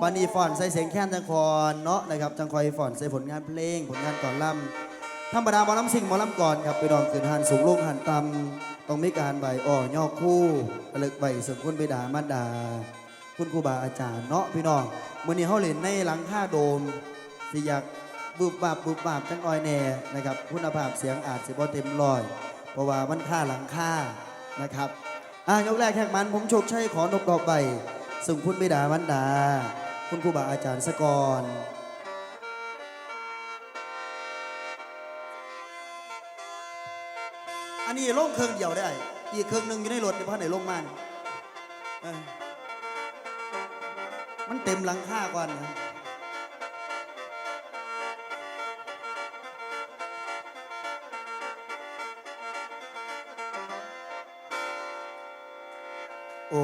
ปานีฟอนใส่เสียงแค้นจังคอนเนาะนะครับจังคอยฟอนใส่ผลงานเพลง ผลงานก่อนล่ำธรรมดาหมอลำสิ่งหมอลำก่อนครับไปดองขืนหันสูงลงหันต่ำต้องมีการใบอ่อย่อคู่ระลึกใบสมคุณบิดามารดาคุณครูบาอาจารย์เนาะพี่น้องมื้อนี้เฮาเล่นในหลังคาโดมสิอยากบุบบับบุบบับจังอ้อยแน่นะครับคุณภาพเสียงอาจสิบ่เต็มร้อย เพราะว่ามันค่าหลังคานะครับอะยกแรกแขกมันผมโชคชัยขอนบดอกใบส่งคุณบิดามารดา คุณครูบาอาจารย์สกรอันนี้ลงเครื่องเดียวได้ อีกเครื่องหนึ่งอยู่ในรถในพ่อไหนลงมานี่เออมันเต็มหลังคาก่อนนะโอ้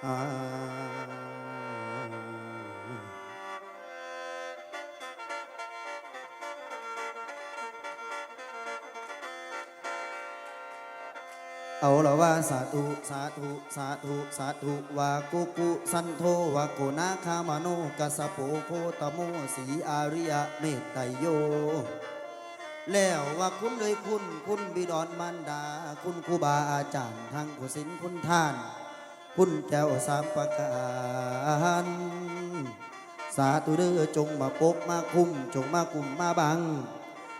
เอาละว่าสาธุสาธุสาธุสาธุวากุกุสันโทวาโกนาคามโนกัสะโปโคตโมสีอาริยะเมตไตโย แล้วว่าคุณเลยคุณคุณบิดอนมารดา คุณครูบาอาจารย์ทั้งผู้ศิลคุณท่าน คุณแก้วสามประการสาธุเด้อจงมาปกมาคุ้มจงมากุมมาบัง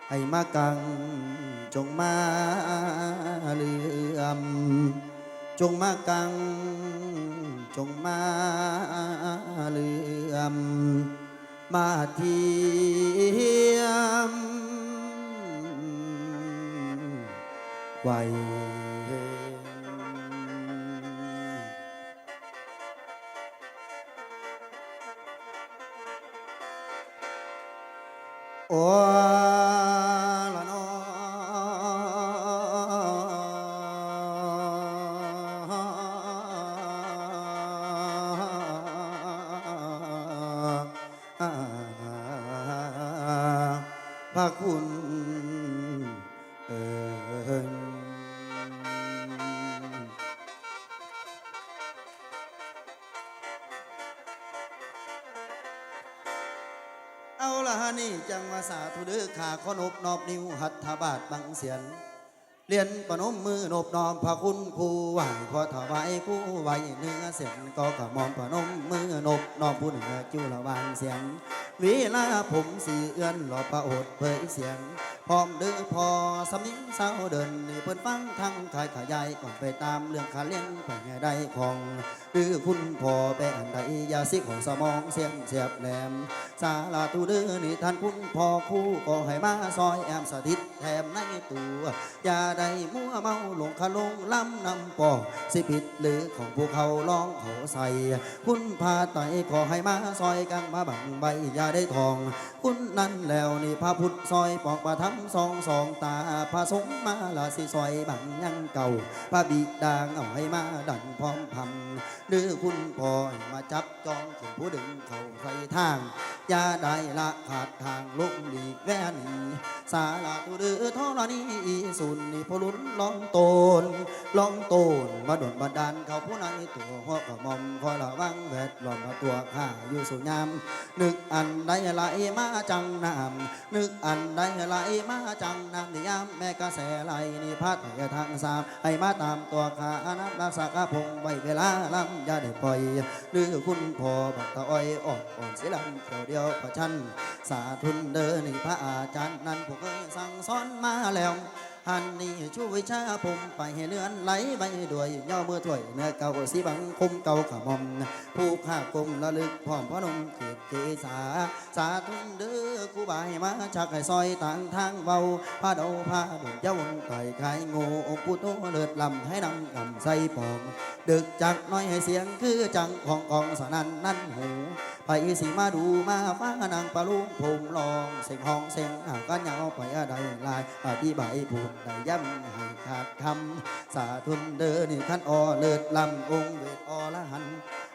ให้มากัง จงมาเลื่อมจงมากัง จงมาเลื่อมมาเทียมไว้ โเอาละฮะนี่จังว่าสาธุเด้อขาขอนบนอบนิ้วหัตถบาทบังเสียนเรียนปนมมือนบนอมพระคุณครูไหวขอถวายผู้ไหวเนื้อเสียงก็กระมอมปนมมือนบนอมผู้เหนือจุระวางเสียงเวลาผมสีเอื้อนหล่อประโอดเผยเสียง พร้อมเด้อพอสำเนียงสาวเดินนี่เพิ่นฟังทั้งขายขายายก่อนไปตามเรื่องขาเลี้ยงไปให้ได้ของ หรือคุณพ่อไปอันใดยาสิของสมองเสียงเสียบแหลม สาลาตูเด้อนี่ท่านคุณพ่อคู่ก็ให้มาซอยแอมสถิตแถมในตัวอย่าได้มัวเมาหลงคาลงล้ำนำปอสิผิดหรือของผู้เขาลองเขาใส่ คุณพาไตขอให้มาซอยกังมาบังใบอย่าได้ทอง คุณนั่นแล้วนี่พระพุทธซอยปอกประทับสองสองตาพระสงฆ์มาลาสิซอยบังยังเก่าพระบิดาเอาให้มาดันพร้อมพำหรือคุณพ่อมาจับจองถึงผู้ดึงเขาใส่ทางอย่าได้ละขาดทางลุกหลีกแว่น สาลาตุเดือทอรณีสุนนิพลุนลองโตนลองโตนมาดนบันดาลเขาผู้นั้นตัวหัวกระมอมคอยระวังแวดล้อมมาตัวข้าอยู่สุยามนึกอันใดไหลมาจังน้ำนึกอันใดไหลมาจังน้ำนิยามแม่กระแสไหลนี่พัดให้ทางสามให้มาตามตัวข้าน้ำรักษากระพงไว้เวลาลำย่าได้ปล่อยหรือคุณพ่อบักตะอ้อยออกอ่อนเสียลำเดียวเดียวประชันสาธุนเดินนี่พระอาจารย์นั้นผูเคยสั่งสอนมาแล้วหันนี่ช่วยชาผมไปเลื่อนไหลไปด้วยย่อมือถวยเนื้อเก่าสีบังคุมเก่าขมอมผู้ข้ากลมระลึกพร้อมพระนมเกียรติเกษาสาธุนเด้อกูบายมาชักให้ซอยต่างทางเบาพาเดาพาดมเย้าวนไก่ขายง่องค์พุทโธเลิศลำให้นำกำใส่ปองดึกจักน้อยให้เสียงคือจังของกองสนั่นนั่นหู ไปสิมาดูมาฟ้านางปลาลุงผมลองเสียงห้องเสียงหาวกันยาวไปอะไรลายอธิบายพูดได้ย้ำให้ขาดคำสาธุนเดินขันออเลิศลำองค์เวทอละหัน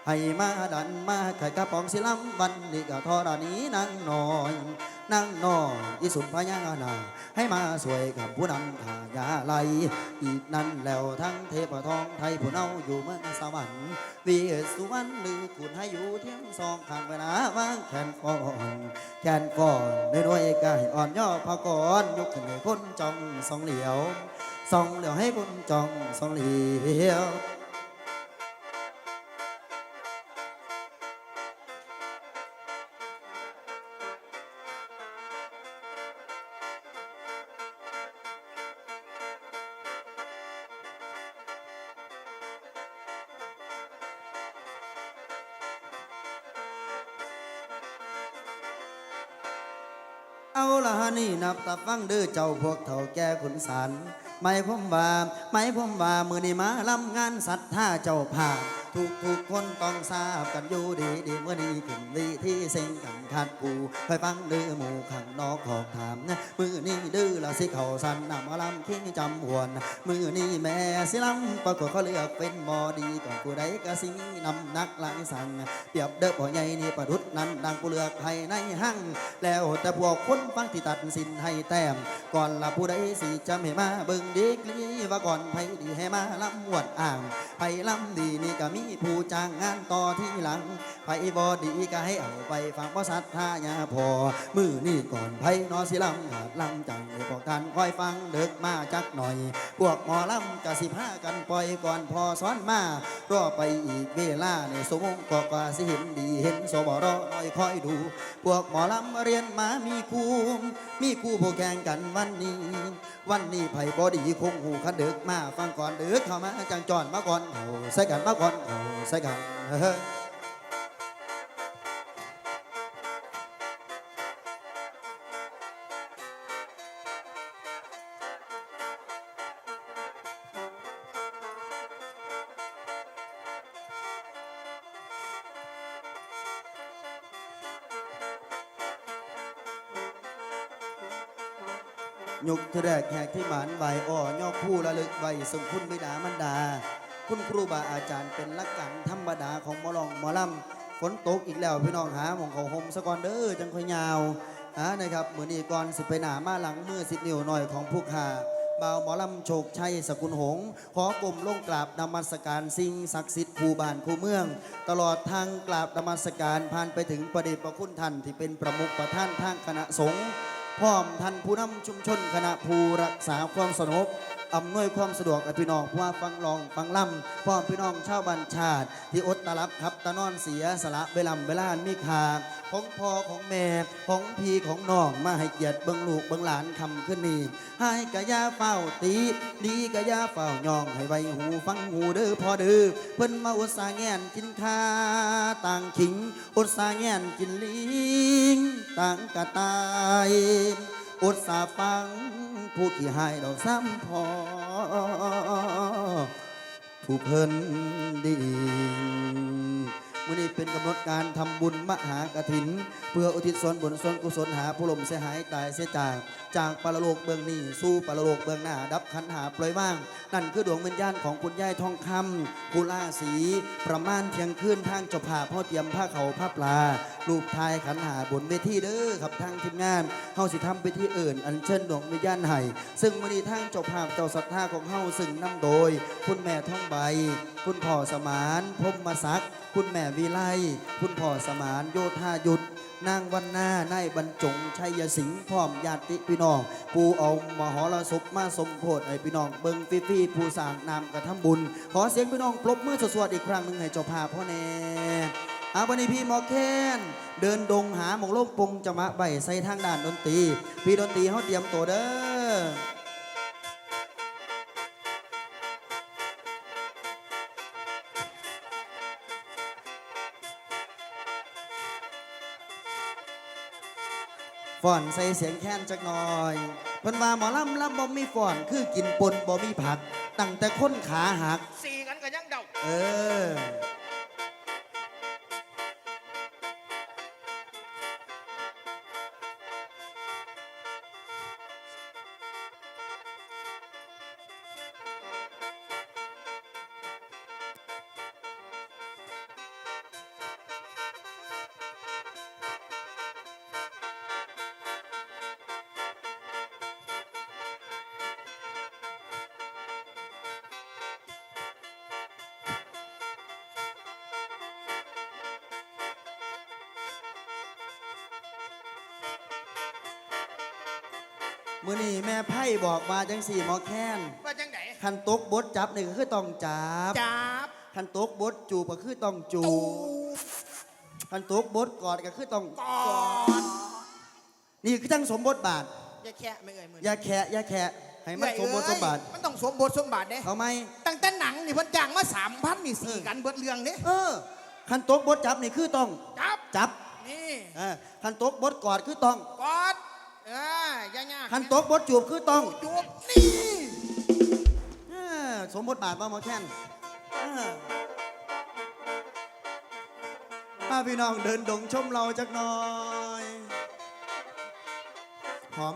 ให้มาดันมาไข่กระป๋องสิลำวันนี้ก็ทอรานี้นางน้อย นางนอยอีสุนพญานา ให้มาสวยกับผู้นำขายาไลอีกนั้นแล้วทั้งเทพทองไทยผู้เนาอยู่เมืองสวรรค์วีสุวรรณหรือขุนให้อยู่เที่ยงสองข้างเวลาวางแขนก่อนแขนก่อนในด้วยกายอ่อนย่อพากรยกขึ้นให้คนจ้องสองเหลียวสองเหลียวให้คนจ้องสองเหลียว นี่นับตาฟังเด้อเจ้าพวกเถ่าแก่ขุนสันไม่พมว่าไม่พมว่ามือนี่มาลำงานสัตว์ท่าเจ้าภา ทุกทุกๆคนต้องทราบกันอยู่ดีดีเมื่อนี้ขึ้นวิที่เซ็งกันขัดกูไปฟังเด้อหมู่ขังนอกขอกถามนะมือนี้เด้อละสิเขาสันนำมาลำคิงจำหวน มือนี้แม่สิลำปรากฏเขาเลือกเป็นบอดีก่อนผู้ใดก็สิมีนำนักหลายสั่งเปรียบเด้อพ่อใหญ่นี่ประดุษนั้นดังผู้เลือกให้ในห้างแล้วแต่พวกคนฟังที่ตัดสินให้แต้มก่อนละผู้ใดสิจำให้มาเบิ่งดีกลีว่าก่อนไผดีให้มาลำหวดอ่างไผลำดีนี่ก็มีผู้จ้างงานต่อที่หลังไผบอดีก็ให้เอาไปฟังเพราะสัทธายาพอ มือนี่ก่อนไผนอสิลำขาดลำจังให้พวกท่านคอยฟังเดึกมาจักหน่อย พวกหมอลำกะสิพากันปล่อยก่อนพอซ้อนมารอไปอีกเวลาในสมงก็กว่าสิเห็นดีเห็นสบรอคอยคอยดู พวกหมอลำเรียนมามีครูมีครูผู้แข่งกันวันนี้ วันนี้ไผ่บอดีคงหูขันเดึกมาฟังก่อนเดึกเข้ามาจังจอนมาก่อนเอาใส่กันมาก่อนเอาใส่กันเฮ้ยกเทแรกแขกที่หมานใบอ่อย่อผู้ระลึกใบสมคุณบิดามันดา คุณครูบาอาจารย์เป็นลักกันธรรมดาของหมอลองหมอลำฝนตกอีกแล้วพี่น้องหาหมองเขาหมสะกอนเด้อจังค่อยยาวอ่านะครับเหมือนี้ก่อนสิไปหนามาหลังมือสิบนิ้วหน่อยของผู้ขาบ่าวหมอลำโชคชัยสกุลหง ขอกลมลงกราบนมัสการสิ่งศักดิ์สิทธิ์คูบานคูเมือง ตลอดทางกราบนมัสการผ่านไปถึงประเดชประคุณท่านที่เป็นประมุขประท่านทางคณะสงฆ์ พร้อมท่านผู้นำชุมชนคณะผู้รักษาความสงบอำนวยความสะดวกกับพี่น้องผู้ว่าฟังลองฟังล่ำพร้อมพี่น้องชาวบ้านชาติ ที่อดตาลับครับตะนอนเสียสละเวลาเวลามีคา ของพ่อของแม่ของพี่ของน้องมาให้เกียรติเบิ่งลูกเบิ่งหลานคำขึ้นนี่ให้กะยาเฝ้าตีดีกะยาเฝ้ายองให้ไวหูฟังหูเด้อพอเด้อเพิ่นมาอุตสาแงนกินข้าต่างขิง อุตสาแงนกินลิงต่างกระตายอุตสาฟังผู้ขี้หายดอกซ้ำพอผู้เพิ่นดี มื่อนี้เป็นกำหนดการทำบุญมหากถิน เพื่ออุทิศส่วนบุญส่วนกุศลหาผู้ลมเสียหายตายเสียจาก จากปรโลกเบื้องนี้สู่ปรโลกเบื้องหน้า ดับขันหาปล่อยว่าง นั่นคือดวงวิญญาณของคุณยายทองคำกุลาสี ประมาณเที่ยงคืนทางเจ้าภาพพ่อเตรียมผ้าเขาผ้าปลา รูปทายขันหาบนเวทีเด้อครับทางทีมงานเฮาสิทำไปที่อื่น อันเชิญดวงวิญญาณให้ซึ่งมื้อนี้ทางเจ้าภาพเจ้าศรัทธาของเฮาซึ่งนำโดย คุณแม่ท่องใบ คุณพ่อสมานพรหมศักคุณแม่วิไลคุณพ่อสมานโยธายุทธ นางวันนานายบรรจงชัยสิงห์พร้อมญาติพี่น้องปูเอามหรสพมาสมโพธิให้พี่น้องเบิงฟรีผู้สร้างนามกระทำบุญ ขอเสียงพี่น้องปรบมือสวดอีกครั้งหนึ่งให้เจ้าภาพพ่อแน่อาวันนี้พี่หมอแคนเดินดงหาหมองโลกปงจะมาใบใส่ทางด้านดนตรี พี่ดนตรีเขาเตรียมตัวเด้อ ฟ่อนใส่เสียงแค้นจักหน่อยเพิ่นว่าหมอลำลำบ่มีฟ่อนคือกินปนบ่มีผัก ตั้งแต่คนขาหัก สี่กันก็ยังเดา เออ มื้อนี้แม่ไพ่บอกมาจังสี่หมอแค้นว่าจังไหนคันตกบดจับนี่ก็คือต้องจับจับคันตกบดจูบก็คือต้องจูตูบคันตกบดกอดก็คือต้องก่อนนี่คือทั้งสมบทบาทอย่าแค่ไม่เอ่ยมืออย่าแคะอย่าแคะให้มันสมบทสมบาทมันต้องสมบทสมบัติเด้เอาไหมตั้งแต่หนังนี่เพิ่นจ้างมาสามพันนี่สี่เออกันเบิดเรื่องเด้เออคันตกบดจับนี่คือต้องจับจับนี่เออคันตกบดกอดคือต้องกอดเอออย่ายากคันตกบดจูบคือต้องจูบนี่เออสมบทบาทบ้างหมอแค้นเออมาพี่น้องเดินดงชมเราจักหน่อยหอม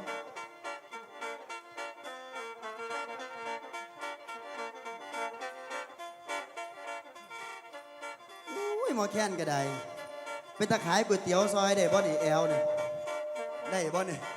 อุ้ยหมอแค้นก็ได้เป็นตาขายก๋วยเตี๋ยวซอยได้บ่นี่แอลนี่ได้บ่นี่เอา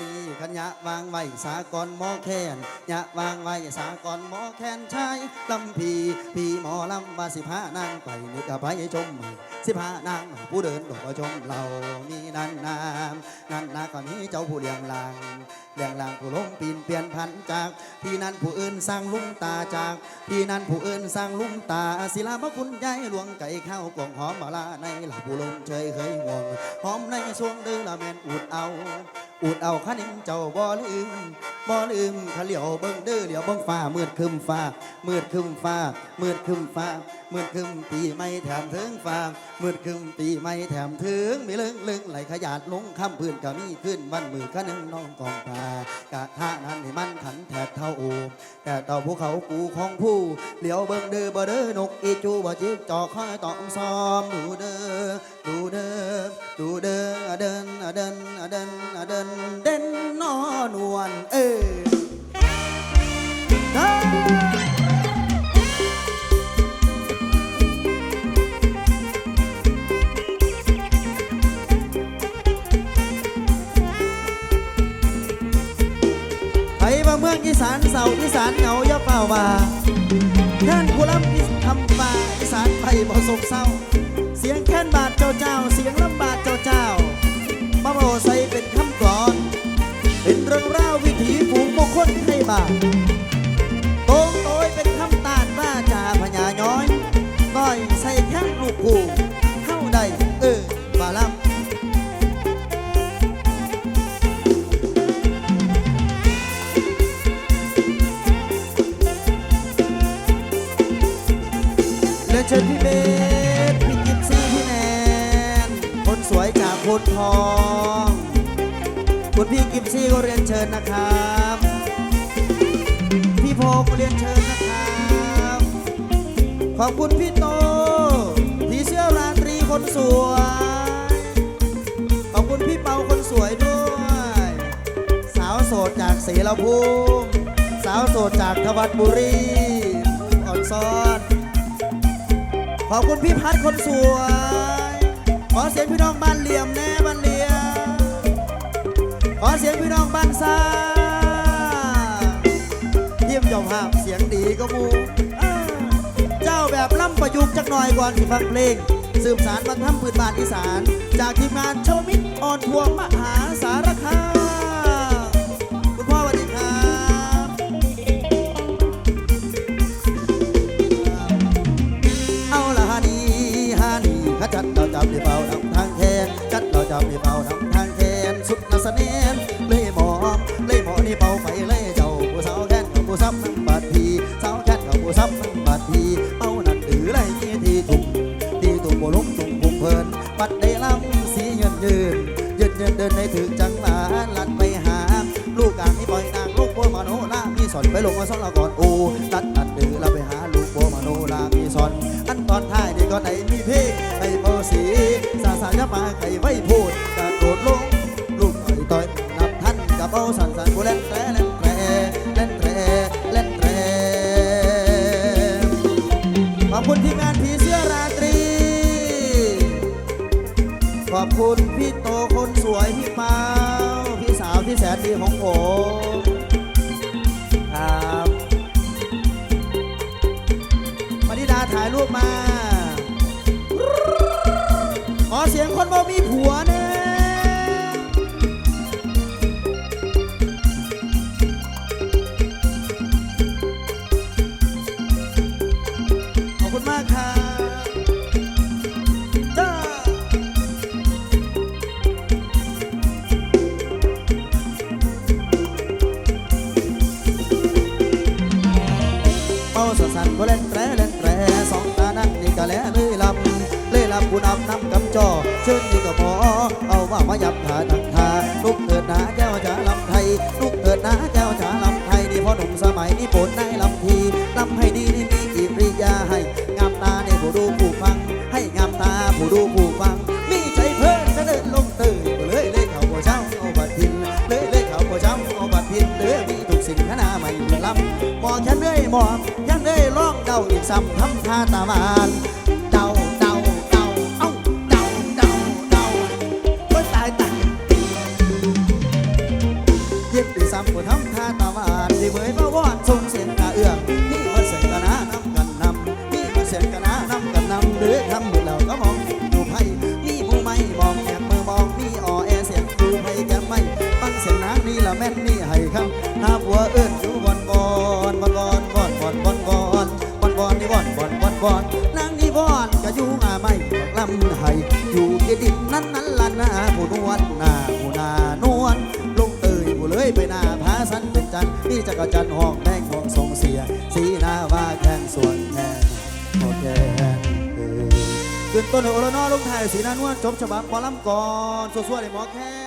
นีขันยะวางไว้สากลหมอแคนยะวางไว้สากลหมอแคนชายลำพีพี่หมอลำว่าสิพานางไปนี่ก็ไปชมใหม่สิพานางผู้เดินดอกชมเรานี่นันนามนันนาก็มีเจ้าผู้เลี้ยงลางเลี้ยงลางผู้ลงปีนเปลี่ยนพันจากที่นั้นผู้อื่นสร้างลุงตาจากที่นั้นผู้อื่นสร้างลุงตาศิลาพระคุณยายหลวงไก่ข้าวกล่องหอมมาลาในหลับผู้ลงเฉยเคยห่วงหอมในช่วงเดือละแมนอุดเอา อุดเอาขันิงเจ้าบ่ลืมบ่ลืมขะเหลียวเบิ่งเด้อเหลียวเบิ่งฟ้ามืดคึมฟ้ามืดคึมฟ้ามืดคึมฟ้ามืดคึมปีไม่แถมถึงฟ้ามืดคึมปีไม่แถมถึงมีเลื่งลึงไหลขยาดลงคำพื้นก็มีขึ้นวันมือขนึงน้องกองตากะท่านั้นให้มันขันแทบเท่าโอแต่เต่าภูเขากูของผู้เหลียวเบิ่งเด้อบ่เด้อนกอีจูบ่จิกจอกคอยตองซ้อมดูเด้อดูเด้อดูเด้อเดิน เดินเดินเดินเด่นนอนวลเอ้ยเด้อเมืองอีสานเสาอีสานเหงาย่าเฝ้าว่าท่านผู้ลำอีสทำป่าอีสานไปบ่สกเศร้า บ้านโตงโตยเป็นคำตานว่าจาพญาย้อยต้อยใส่แค้นลูกคู่เข้าได้เออบ่าลำเรียนเชิญพี่เบสพี่กิฟซี่พี่แนน คนสวยจากโคนทอง คุณพี่กิฟซี่ก็เรียนเชิญนะครับ พี่พงษ์เรียนเชิญนะครับ ขอบคุณพี่โตพี่เสื้อราตรีคนสวย ขอบคุณพี่เปาคนสวยด้วย สาวโสดจากเสรภูมิสาวโสดจากทวัดบุรีอ่อนซ้อน ขอบคุณพี่พัดคนสวย ขอเสียงพี่น้องบ้านเหลี่ยมแน่บ้านเหลี่ยม ขอเสียงพี่น้องบ้านซ่าย ยมเจ้าภาพเสียงดีก็มูเจ้าแบบล่ำประยุกต์จักหน่อยก่อนที่ฟังเพลง สืบสารบรรทำพื้นบ้านอีสาน จากทีมงานโชวมิตรออนทัวร์มหาสารคามคุณพ่อสวัสดีครับเอาละฮานีฮานีขจัดเราจับในเป่านำทางแคนจัดเราจับในเป่านำทางแคนสุดนาสะเนน ซ้ำนั่งบาดพีเป่านั่นถือไรยี่ที่ถุงที่ถุงบ่ลุกถุงพุงเพลินบัดได้ลำสีเงินยืนยืนยืนเดินในถึงจังหวะลัดไปหา ลูกกลางนี่ปล่อยนางลูกบัวมาโนลามีสอนไปลงมาสองละก่อนอูตัดตัดดือเราไปหาลูกบัวมาโนลามีสอนอันตอนท้ายนี่ก็ไหนมีเพลงไอ้เบสีสาสายมาไก่ไว้พู ทีมงานผีเสื้อราตรี ขอบคุณพี่โตคนสวยพี่เปาพี่สาวที่แสนดีของผมครับมาดิดาถ่ายรูปมา ขอเสียงคนบ่มีผัวำนำนำกำจอเชิญนี่ก็พอเอาว่ามายับขาตังทาลุกเถิดนะแก้วจ๋าลำไทยลุกเถิดนะแก้วจ๋าลำไทยนี่พ่อหนุ่มสมัยนี้โปรดได้ลำทีลำให้ดีนี่มีกิริยาให้งามตาในผู้ดูผู้ฟัง ให้งามตาผู้ดูผู้ฟังมีใจเพิ่นเด็จลงตื่นเลยเลยเขาบ่เช้าเอาบัดพินเลยเลยเขาบ่เช้าเอาบัดพินเด้อมีทุกสิ่งขนาใหม่ลำหมอแค่เด้ยหมอแค่เด้ยร้องเดาอีกซ้ำทำท่าตาบา ผู้นหน้าผู้นานวลลงเตยผู้เลยไปหน้าผาสันเป็นจันนี่จะกรจันห้องแดงห้องทรงเสีย สีหน้าว่าแข่งส่วนแทนโอเคเออขึ้นต้นโอรนอลงถ่ายสีหน้านวลจบฉบับหมอลำก่อนสวดๆในหมอแค่